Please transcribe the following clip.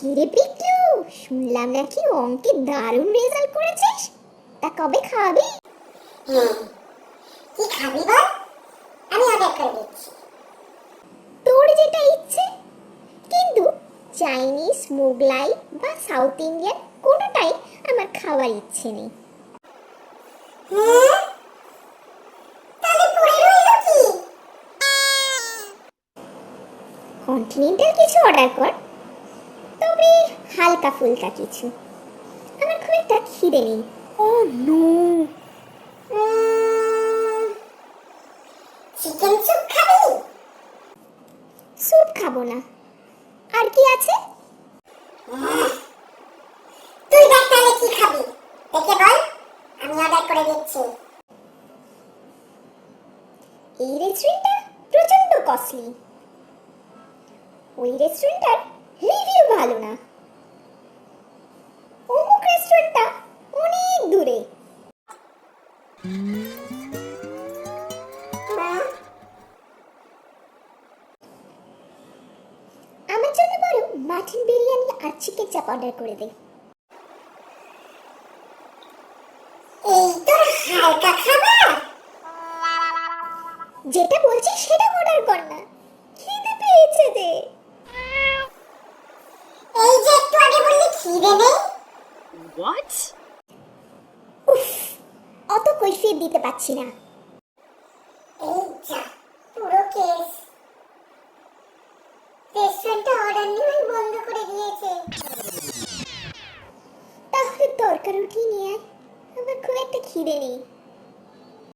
কিরে পিকলু শুনলাম নাকি অঙ্কে দারুণ রেজাল্ট করেছিস? তা কবে খাবি? হ্যাঁ কি খাবি বল? আমি অর্ডার করে দিচ্ছি। তোর যেটা ইচ্ছে। কিন্তু চাইনিজ মোগলাই বা সাউথ ইন্ডিয়ান কোনোটাই আমার খাওয়ার ইচ্ছে নেই। কন্টিনেন্টাল কিছু অর্ডার কর। তবে হালকা ফুলকা কিছু। আমার খুব একটা খিদে নেই। ও নো। চিকেন স্যুপ খাবি? স্যুপ খাব না। আর কি আছে। তুই দেখ তাহলে কি খাবি। দেখে বল আমি অর্ডার করে দিচ্ছি। এই রেস্টুরেন্টটা প্রচণ্ড কস্টলি ওই রেস্টুরেন্টটার রিভিউ ভালো না। অমুক রেস্টুরেন্টটা অনেক দূরে। আমার জন্য বরং মাটন বিরিয়ানি আর চিকেন চাপ অর্ডার করে দে। যেটা বলছিস সেটা অর্ডার কর না। খিদে পেয়েছে যে এই যে একটু আগে বললি খিদে নেই What? উফ অত কৈফিয়ত দিতে পারছি না। এই যা পুরো কেস রেস্টুরেন্টটা অর্ডার নেওয়াই বন্ধ করে দিয়েছে। তাহলে তরকারি কি নিয়ে আমার খুব একটা খিদে নেই।